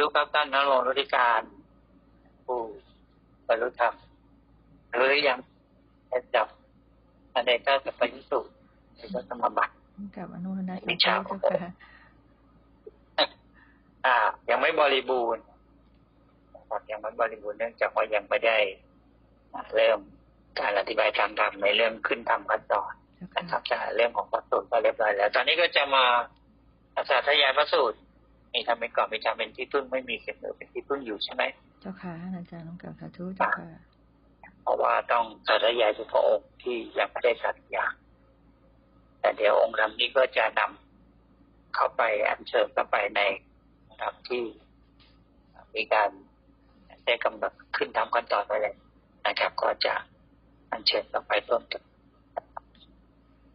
ธุครับท่านนรงค์รุธิการผู้บรรลุธรรมรู้หรือยังเอ็ดดับอันเดก็จะไปพิสูจน์ในก็สมบัติกับอนุโมทนาวิสาชาธุเจ้าค่ะอ่า ยังไม่บริบูรณ์นะครับยังไม่บริบูรณ์เนื่องจากว่ายังไม่ได้อ่าเริ่มการอธิบายทางธรรมในเริ่มขึ้นทำขั้นตอนเจ้านะคค่ะรับจะเรื่องของพระสูตรก็เรียบร้อยแล้ว ตอนนี้ก็จะมาอาสาธยายพระสูตร มีทำเป็นก่อนมีทำเป็นที่พึ่งไม่มีเข็มหรือเป็นที่พึ่งอยู่ใช่ไหมเจ้าค่ะท่านอาจารย์น้องกับสาธุเจ้าค่ะเพราะว่าต้องสาธยายทุกพระองค์ที่ยังไม่ได้สัตยาแต่เดี๋ยวองค์นำนี้ก็จะนำเข้าไปอัญเชิญเข้าไปในนะครับที่มีการได้กำหนดขึ้นทำขั้นตอนไว้เลยนะครับ ก็จะอัญเชิญเข้าไปร่วมกัน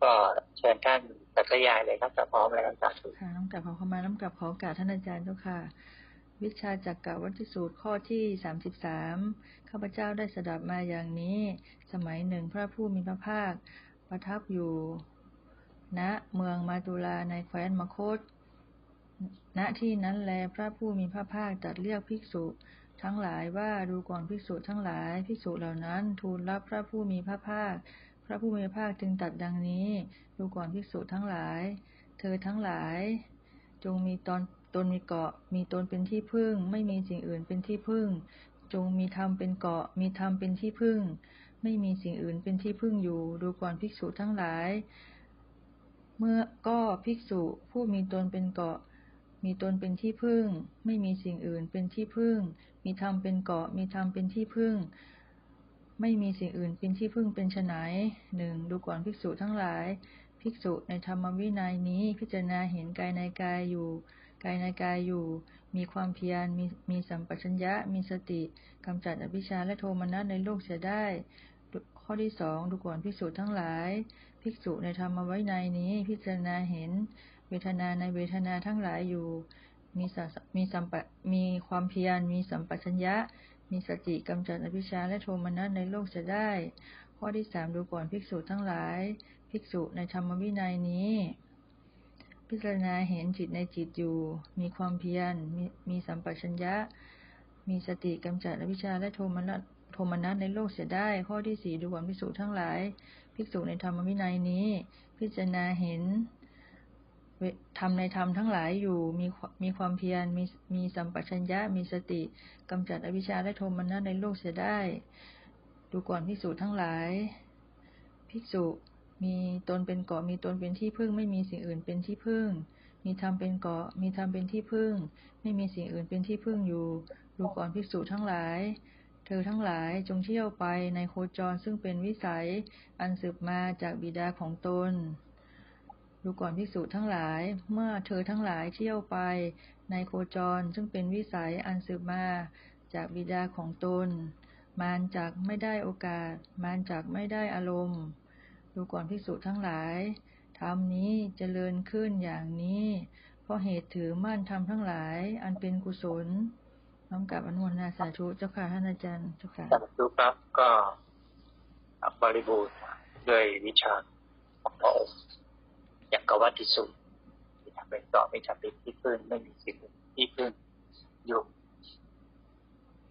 ก็เชิญท่านสัตยายเลยครับถ้าพร้อมแล้วสาธุค่ะน้อง กับขอเข้ามาน้องกับขอโอกาสท่านอาจารย์เจ้าค่ะ วิชาจักรวัตสูตรข้อที่สามสิบสามข้าพเจ้าได้สดับมาอย่างนี้ สมัยหนึ่งพระผู้มีพระภาค ประทับอยู่ณเมืองมาตุลาในแคว้นมคต ณที่นั้นแลพระผู้มีพระภาคตัดเรียกภิกษุทั้งหลายว่าดูก่อนภิกษุทั้งหลายภิกษุเหล่านั้นทูลรับพระผู้มีพระภาค พระผู้มีพระภาคจึงตัดดังนี้ ดูก่อนภิกษุทั้งหลาย เธอทั้งหลาย จงมีตอนตนมีเกาะ มีตนเป็นที่พึ่ง ไม่มีสิ่งอื่นเป็นที่พึ่ง จงมีธรรมเป็นเกาะ มีธรรมเป็นที่พึ่ง ไม่มีสิ่งอื่นเป็นที่พึ่งอยู่ ดูก่อนภิกษุทั้งหลาย เมื่อก็ภิกษุผู้มีตนเป็นเกาะ มีตนเป็นที่พึ่ง ไม่มีสิ่งอื่นเป็นที่พึ่ง มีธรรมเป็นเกาะ มีธรรมเป็นที่พึ่ง ไม่มีสิ่งอื่นเป็นที่พึ่งเป็นไฉนหนึ่งดูก่อนภิกษุทั้งหลาย ภิกษุในธรรมวินัยนี้พิจารณาเห็นกายในกายอยู่ กายในกายอยู่ มีความเพียรมีมีสัมปชัญญะ มีสติกำจัดอภิชาและโทมนัสในโลกเสียได้ ข้อที่สองดูก่อนภิกษุทั้งหลาย ภิกษุในธรรมวินัยนี้พิจารณาเห็น เวทนาในเวทนาทั้งหลายอยู่มีสัมีสัมปมีความเพียรมีสัมปชัญญะ มีสติกำจัดอภิชาและโทมนัสในโลกเสียได้ ข้อที่สามดูก่อนภิกษุทั้งหลาย ภิกษุในธรรมวินัยนี้ พิจารณาเห็นจิตในจิตอยู่ มีความเพียรมีมีสัมปชัญญะ มีสติกำจัดอวิชชาและโทมนัสโทมนัสในโลกเสียได้ ข้อที่สี่ดูก่อนภิกษุทั้งหลาย ภิกษุในธรรมวินัยนี้ พิจารณาเห็นเวธรรมในธรรมทั้งหลายอยู่มีมมีความเพียรมีมีสัมปชัญญะมีสติกำจัดอวิชชาและโทมนัสในโลกเสียได้ ดูก่อนภิกษุทั้งหลาย ภิกษุมีตนเป็นเกาะมีตนเป็นที่พึ่ง ไม่มีสิ่งอื่นเป็นที่พึ่ง มีธรรมเป็นเกาะมีธรรมเป็นที่พึ่ง ไม่มีสิ่งอื่นเป็นที่พึ่งอยู่ ดูก่อนภิกษุทั้งหลาย เธอทั้งหลายจงเที่ยวไปในโคจรซึ่งเป็นวิสัย อันสืบมาจากบิดาของตน ดูก่อนภิกษุทั้งหลาย เมื่อเธอทั้งหลายเที่ยวไปในโคจรซึ่งเป็นวิสัยอันสืบมาจากบิดาของตน มานจากไม่ได้โอกาส มานจากไม่ได้อารมณ์ ดูก่อนภิกษุทั้งหลายธรรมนี้เจริญขึ้นอย่างนี้ เพราะเหตุถือมั่นธรรมทั้งหลาย อันเป็นกุศลน้อมกับอนุโมทนาสาธุเจ้าค่ะท่านอาจารย์เจ้าค่ะสาธุครับก็บริบูรณ์ด้วยวิชาของพระองค์อย่างกวัตติสุที่ทำเป็นต่อไม่ทำเป็นที่พึ่งไม่มีสิ่งที่พึ่งอยู่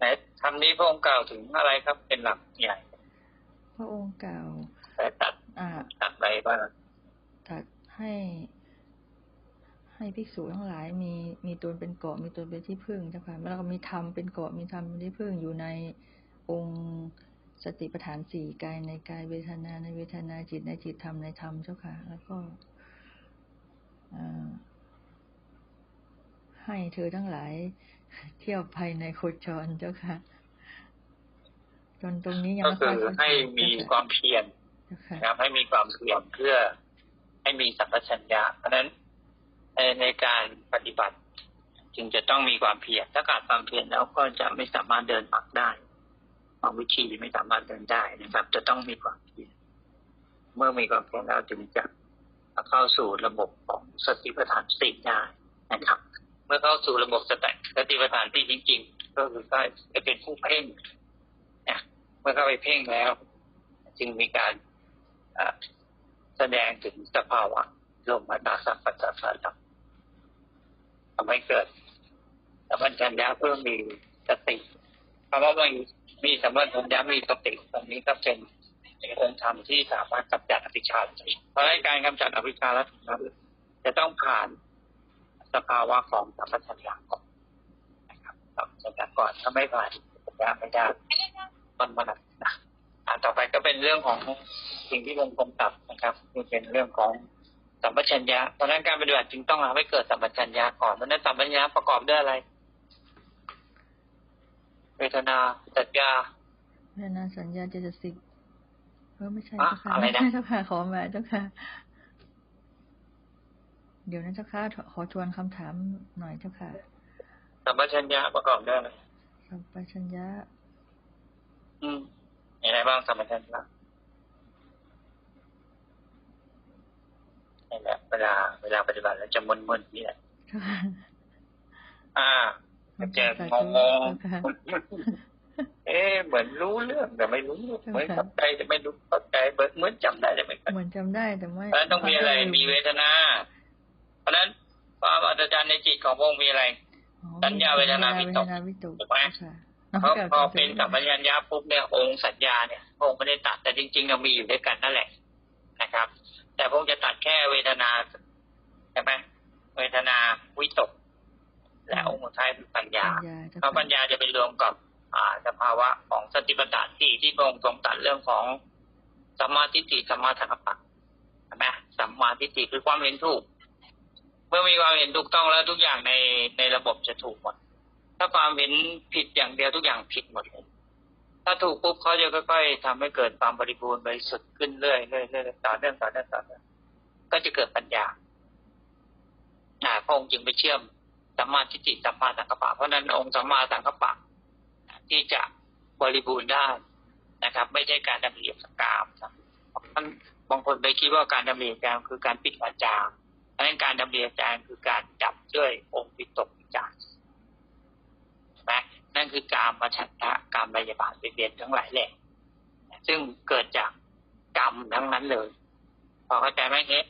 นคำนี้พระองค์กล่าวถึงอะไรครับเป็นหลักใหญ่พระองค์กล่าวแต่ตัดอ่าตัดไปว่าตรัดให้ให้ภิกษุทั้งหลายมีมีตนเป็นเกาะมีตนเป็นที่พึ่งเจ้าค่ะแล้วก็มีธรรมเป็นเกาะมีธรรมเป็นที่พึ่งอยู่ในองค์สติปัฏฐานสี่กายในกายเวทนาในเวทนาจิตในจิตธรรมในธรรมเจ้าค่ะ แล้วก็อ่าให้เธอทั้งหลายเที่ยวภายในโคจรเจ้าค่ะ จนตรงนี้ยังก็ไม่คืค่อยอเข้าใจให้มีคเจ้าค่ะวามเพียรเจ้าค่ะนะครับให้มีความเพียรเพื่อให้มีสัมปชัญญะ เพราะฉะนั้นในในการปฏิบัติ จึงจะต้องมีความเพียรถ้าขาดความเพียรแล้วก็จะไม่สามารถเดินปักได้ความวิธีไม่สามารถเดินได้นะครับ จะต้องมีความเพียรเมื่อมีความเพียรแล้วจึงจะเข้าสู่ระบบของสติปัฏฐานสี่ได้นะครับ เมื่อเข้าสู่ระบบสติสติปัฏฐานที่จริง ๆ ก็คือก็จะเป็นผู้เพ่งนะเมื่อเข้าไปเพ่งแล้ว จึงมีการแสดงถึงสภาวะลมอัตาสัพพัสสะสัตว์ทำให้เกิดสสัมปชัญญะเพื่อมีสติคำว่ามีมีสัมปชัญญะมีสติตรงนี้ก็เป็นองค์ธรรมที่สามารถกำจัดอภิชาได้เพราะฉะนั้นการกำจัดอภิชาและนั้นจะต้องผ่าน สภาวะของสัมปชัญญะก่อนนะครับสัมปชัญญะก่อนถ้าไม่ผ่านสัมปชัญญะไม่ได้มันมันนะอ่าต่อไปก็เป็นเรื่องของสิ่งที่วงกลมตับนะครับนี่เป็นเรื่องของสัมปชัญญะเพราะนั้นการปฏิบัติจึงต้องทำให้เกิดสัมปชัญญะก่อนเพราะนั้นสัมปชัญญะประกอบด้วยอะไร เวทนาสัญญาเวทนาสัญญาเจตสิกเออไม่ใช่เจ้าค่ะอะไรไม่นะใช่เจ้าค่ะขอมาเจ้าค่ะ เดี๋ยวนะเจ้าค่ะขอทวนคำถามหน่อยเจ้าค่ะสัมปชัญญะประกอบด้วยอะไรสัมปชัญญะ อืมมีอะไรบ้างสัมปชัญญะนี่แหละเวลาเวลาปฏิบัติแล้วจะมึนๆนี่แหละเจ้าค่ะอ่าน้อจะสางธุงเจ้าค่ะๆเอ๊ะเหมือนรู้เรื่องแต่ไม่รู้เจ้าค่ะเหมือนเข้าใจแต่ไม่รู้เข้าใจเหมือนเหมือนจำได้แต่ไม่เข้าใจเหมือนจำได้แต่ไม่เพราะฉะนั้นต้องมีอะไรมีเวทนา เพราะฉะนั้นความอัศจรรย์ในจิตของพระองค์มีอะไรอ๋อสัญญาเวทนาวิตกเวทนาวิตกถูกไหมเจ้าค่ะน้องเพราะกราบพอสาธุเป็นสัมปชัญญะปุ๊บเนี่ยองค์สัญญาเนี่ยพระองค์ไม่ได้ตัดแต่จริงๆเรามีอยู่ด้วยกันนั่นแหละนะครับ แต่พระองค์จะตัดแค่เวทนาใช่ไหมเวทนาวิตก และองค์สุดท้ายคือปัญญาปัญญาเจ้าเพราะปัญค่ะญาจะไปรวมกับอ่าสภาวะของสติปัฏฐานสี่ที่พระองค์ทรงตัดเรื่องของสัมมาทิฏฐิสัมมาสังกัปปะใช่ไหมสัมมาทิฏฐิคือความเห็นถูกเมื่อมีความเห็นถูกต้องแล้วทุกอย่างในในระบบจะถูกหมด ถ้าความเห็นผิดอย่างเดียวทุกอย่างผิดหมดเลยถ้าถูกปุ๊บเขาจะค่อยๆทำให้เกิดความบริบูรณ์บริสุทธิ์ขึ้นเรื่อยๆเรื่อยๆต่อเนื่องต่อเนื่องต่อเนื่องก็จะเกิดปัญญาอ่าพระองค์จึงไปเชื่อมสัมมาทิฏฐิสัมมาสังกัปปะเพราะนั้นองค์สัมมาสังกัปปะที่จะบริบูรณ์ได้นะครับ ไม่ใช่การดำริสกามนะท่านบางคนไปคิดว่าการดำรินกามคือการปิดวาจา เพราะฉะนั้นการดำริอาจารย์คือการจับด้วยองค์ปิตกวิจารนะนั่นคือการมาฉันทะการพยาบาทเบียดทั้งหลายแหละซึ่งเกิดจากกรรมทั้งนั้นเลย พอเข้าใจไหมเนี่ย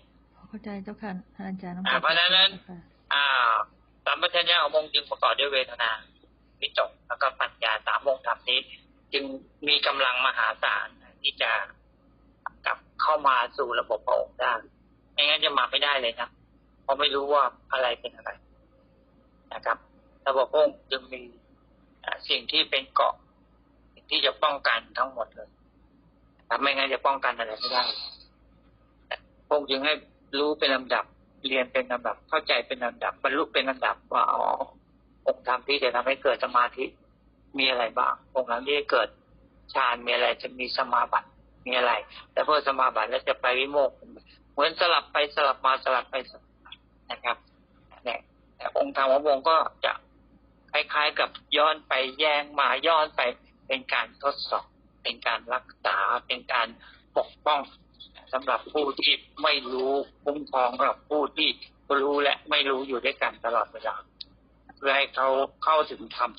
เข้าใจเจ้าค่ะท่านอาจารย์น้องอ่ากบเพราะฉะนั้นเจ้าค่ะอ่าสัมปชัญญะขององค์จึงประกอบด้วยเวทนาวิตกแล้วก็ปัญญาสามองค์ธรรมนี้ จึงมีกำลังมหาศาลที่จะกลับเข้ามาสู่ระบบพระองค์ได้ ไม่งั้นจะมาไม่ได้เลยนะเพราะไม่รู้ว่าอะไรเป็นอะไรนะครับระบบพระองจึงมีสิ่งที่เป็นเกาะสิ่งที่จะป้องกันทั้งหมดเลยครับไม่งั้นจะป้องกันอะไรไม่ได้พระองจึงให้รู้เป็นลำดับ เรียนเป็นลำดับ เข้าใจเป็นลำดับบรรลุเป็นลำดับว่าอ๋อองค์ธรรมที่จะทำให้เกิดสมาธิมีอะไรบ้างองค์ธรรมที่จะเกิดฌานมีอะไรจะมีสมาบัติมีอะไร แต่พอสมาบัติแล้วจะไปวิโมก เหมือนสลับไปสลับมาสลับไปสลับมานะครับเนี่ยแต่องค์ธรรมของพระองก็จะคล้ายๆกับย้อนไปแย้งมาย้อนไปเป็นการทดสอบ เป็นการรักษาเป็นการปกป้องสำหรับผู้ที่ไม่รู้คุ้มครองสำหรับผู้ที่รู้และไม่รู้อยู่ด้วยกันตลอดเวลาเพื่อให้เขาเข้าถึงธรรม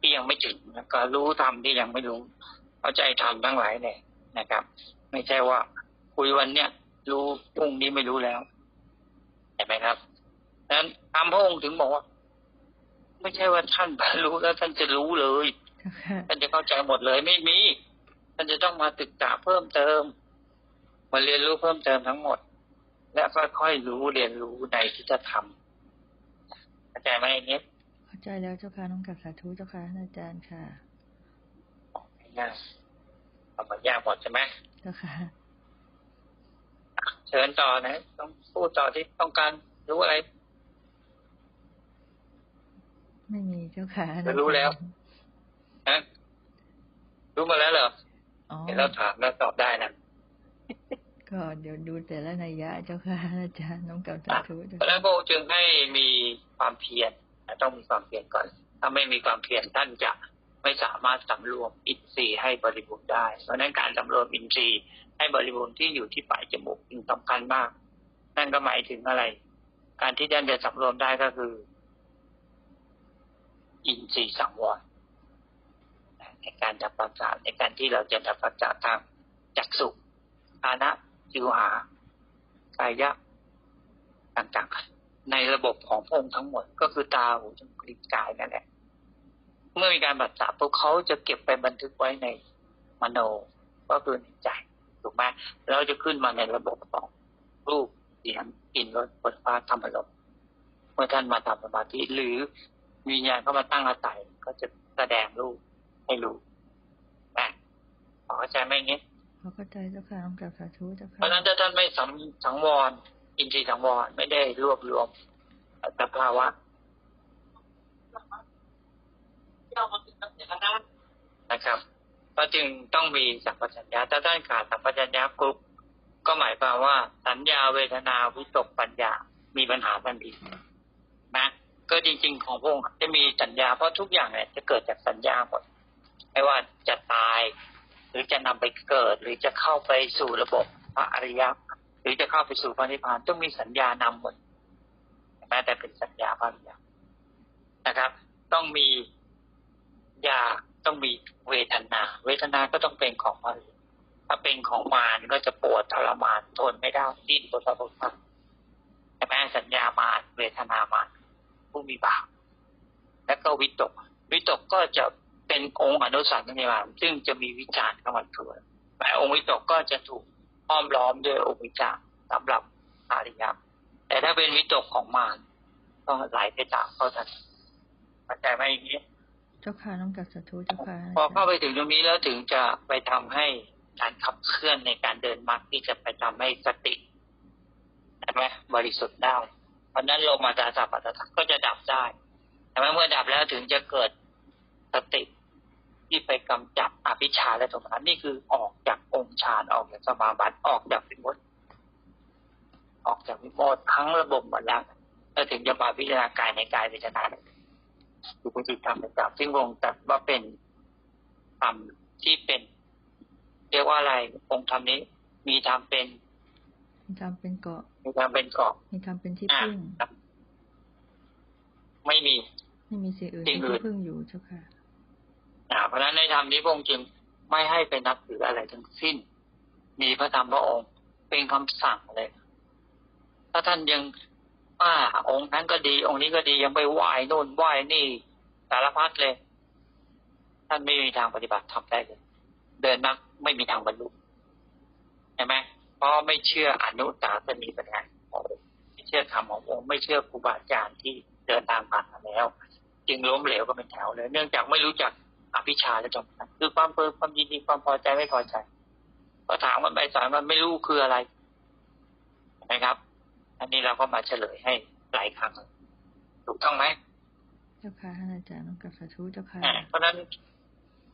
ที่ยังไม่ถึงแล้วก็รู้ธรรมที่ยังไม่รู้ เข้าใจธรรมทั้งหลายเนี่ยนะครับ ไม่ใช่ว่าคุยวันเนี้ย รู้พรุ่งนี้ไม่รู้แล้วเห็นไหมครับดังนั้นตามพระองค์ถึงบอกว่า ไม่ใช่ว่าท่านบรรลุแล้วท่านจะรู้เลยเจ้าค่ะท่านจะเข้าใจหมดเลยไม่มีท่านจะต้องมาศึกษาเพิ่มเติม มาเรียนรู้เพิ่มเติมทั้งหมด และค่อยๆรู้เรียนรู้ในที่จะทำเข้าใจไหมอันนี้เข้าใจแล้วเจ้าค่ะน้องกราบสาธุเจ้าค่ะท่านอาจารย์ค่ะง่ายเอามายากหมดใช่ไหมเจ้าค่ะ เชิญต่อนะ ต้องพูดต่อที่ต้องการรู้อะไร ไม่มีเจ้าค่ะจะรู้แล้วนะรู้มาแล้วเหรออ๋อเห็นเราถามแล้วตอบได้นะก็เดี๋ยวดูแต่ละนัยยะเจ้าค่ะท่านอาจารย์น้องกราบสาธุเจ้าเพราะฉะนั้ค่ะนพระองค์จึงให้มีความเพียรต้องมีความเพียรก่อน ถ้าไม่มีความเพียรท่านจะไม่สามารถสำรวมอินทรีย์ให้บริบูรณ์ได้ เพราะฉะนั้นการสำรวมอินทรีย์ ให้บริบูรณ์ที่อยู่ที่ปลายจมูกจึงสำคัญมาก นั่นก็หมายถึงอะไร การที่ท่านจะสำรวมได้ก็คือ อินทรีย์สังวรในการดับปัญจาในการที่เราจะดับปัญจาทางจักสุอานะจิวหากายะต่างๆ ในระบบของพระองค์ทั้งหมด ก็คือตาหูจมูกลิ้นกายนั่นแหละเมื่อมีการบัตรสาพวกเขาจะเก็บไปบันทึกไว้ในมโนก็คือในใจ ถูกไหมแล้วจะขึ้นมาในระบบของรูปเสียงกลิ่นรสผลฟ้าธรรมลมเมื่อท่านมาทำสมาธิหรือวิญญาณเข้ามาตั้งอาศัยก็จะแสดงรูปให้รู้นะพอเข้าใจไหมอย่างนี้ขอเข้าใจเจ้าค่ะน้อมกราบสาธุเจ้าเพค่ะราะฉะนั้นถ้าท่านไม่สังสังวร อินทรีย์สังวรไม่ได้รวบรวมสภาวะนะครับ ก็จึงต้องมีสัมปชัญญะถ้าท่านขาดสัมปชัญญะปุ๊บก็หมายความว่าสัญญาเวทนาวิตกปัญญา มีปัญหาทันทีนะก็จริง ๆ ของพระองค์จะมีสัญญาเพราะทุกอย่างเนี่ยจะเกิดจากสัญญาหมดไม่ว่าจะตาย หรือจะนำไปเกิด หรือจะเข้าไปสู่ระบบพระอริยะหรือจะเข้าไปสู่พระนิพพานต้องมีสัญญานำหมดแม้แต่เป็นสัญญาพระอริยะนะครับ ต้องมีอยาก ต้องมีเวทนา เวทนาก็ต้องเป็นของพระอริยะถ้าเป็นของมารก็จะปวดทรมานทนไม่ได้ดิ้นปวดทรมานใช่ไหมสัญญามารเวทนามารผู้มีบาปแล้วก็วิตก วิตกก็จะเป็นองค์อนุสัยในบาปซึ่งจะมีวิจารณ์เข้ามาเกิดแต่องค์วิตกก็จะถูกอ้อมล้อมด้วยองค์วิจารณ์สำหรับอาริยะแต่ถ้าเป็นวิตกของมารก็ไหลไปตามเขาทันเข้าใจไหมอย่างนี้ เจ้าค่ะน้อมกราบสาธุเจ้าค่ะพอเข้าไปถึงตรงนี้แล้วถึงจะไปทำให้การขับเคลื่อนในการเดินมรรคที่จะไปทำให้สติใช่ไหมบริสุทธิ์ได้ เพราะนั้นโลมาตาสัพพะตะก็จะดับได้แต่เมื่อดับแล้วถึงจะเกิดสติที่ไปกำจัดอภิชาและโทมนัสนี่คือออกจากองค์ฌานออกจากสมาบัติออกจากวิมุตออกจากวิโมตติทั้งระบบหมดแล้วแล้วถึงจะมาพิจารณากายในกายพิจารณา คือพุทธิธรรมต่างๆซึ่งวงศ์ตรัดว่าเป็นธรรมที่เป็น เรียกว่าอะไรองค์ธรรมนี้ มีธรรมเป็นมีธรรมเป็นเกาะมีธรรมเป็นเกาะมีธรรมเป็นที่อ่าพึ่งไม่มี ไม่มีสิ่งอื่นสิ่เป็นงอื่ที่นพึ่งอยู่เจ้าค่ะอ่าเพราะฉะนั้นในธรรมนี้พระองค์จึงไม่ให้ไปนับถืออะไรทั้งสิ้น มีพระธรรมพระองค์เป็นคำสั่งเลย ถ้าท่านยัง อ่าองค์นั้นก็ดี องค์นี้ก็ดียังไปไหว้โน่นไหว้นี่สารพัดเลย ท่านไม่มีทางปฏิบัติทำได้เลย เดินนักไม่มีทางบรรลุใช่ไหมเพราะไม่เชื่ออนุสาสนีปัญญาของไม่เชื่อธรรมขององค์ไม่เชื่อครูบาอาจารย์ที่เดินตามผ่านมาแล้ว จึงล้มเหลวก็เป็นแถวเลย เนื่องจากไม่รู้จักอภิชาและจงรักคือความเพลินความยินดีความพอใจไม่พอใจก็ถามมันไปสอนมันไม่รู้คืออะไรนะครับ อันนี้เราก็มาเฉลยให้หลายครั้งแล้วถูกต้องไหมเจ้าค่ะท่านอาจารย์น้อมกราบสาธุเจ้าค่ะอ่าเพราะฉะนั้น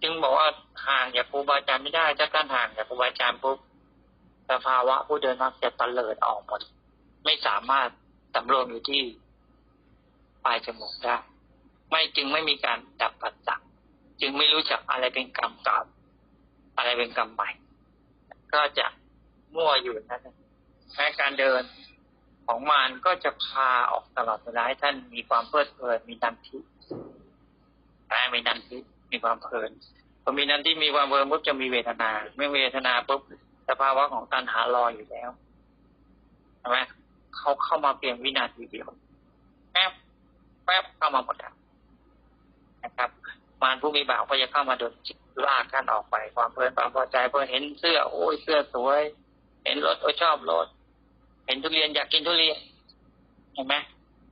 จึงบอกว่าห่างจากครูบาอาจารย์ไม่ได้ถ้าการห่างจากครูบาอาจารย์ปุ๊บสภาวะผู้เดินมักจะตะเลิดออกหมด ไม่สามารถสำรวมอยู่ที่ปลายจมูกได้ไม่จึงไม่มีการดับปัจจักจึงไม่รู้จักอะไรเป็นกรรมเก่าอะไรเป็นกรรมใหม่ ก็จะมั่วอยู่นั่นเองแม้การเดิน ของมารก็จะพาออกตลอดเวลาให้ท่านมีความเพลิดเพลินมีนันทินะมีนันทิมีความเพลินพอมีนันทิมีความเพลินปุ๊บจะมีเวทนาเมื่อเวทนาปุ๊บสภาวะของตัณหารออยู่แล้วใช่ไหมเขาเข้ามาเพียงวินาทีเดียวแป๊บแป๊บเข้ามาหมดแล้วนะครับ มารผู้มีบาปก็จะเข้ามาโดนจิตลากกันออกไป ความเพลินความพอใจพอเห็นเสื้อ โอ้ยเสื้อสวย เห็นรถโอ้ยชอบรถ เห็นทุเรียนอยากกินทุเรียนเห็นไหม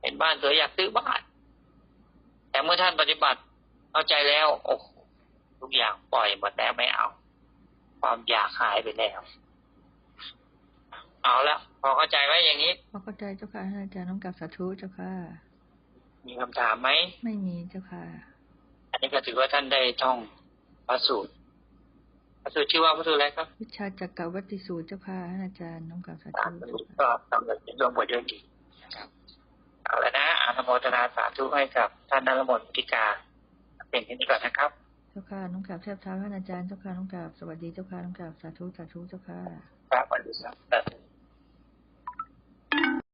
เห็นบ้านสวยอยากซื้อบ้าน แต่เมื่อท่านปฏิบัติเข้าใจแล้ว โอ้โหทุกอย่างปล่อยหมดแล้วไม่เอา ความอยากหายไปแล้วเอาละพอเข้าใจไหมอย่างนี้ขอเข้าใจเจ้าค่ะท่านอาจารย์น้อมกราบสาธุเจ้าค่ะ มีคำถามไหมไม่มีเจ้าค่ะ อันนี้ก็ถือว่าท่านได้ท่องพระสูตรพระ สูตรชื่อว่าพระสูตรอะไรครับวิชาจักรวัติสูตรเจ้าค่ะท่านอาจารย์น้อมกราบสาสาธุธุเจ้าค่ะก็ทำเลยรวมบทเยอะดีนะครับเอาละนะอนุโมทนาสาธุให้กับท่านนรมนติกาเป็นแค่นี้ก่อนนะครับเจ้าค่ะน้อมกราบแทบเท้าท่านอาจารย์เจ้าค่ะน้อมกราบสวัสดีเจ้าค่ะน้อมกราบสาธุสาธุเจ้าค่ะครับสวัสดีครับ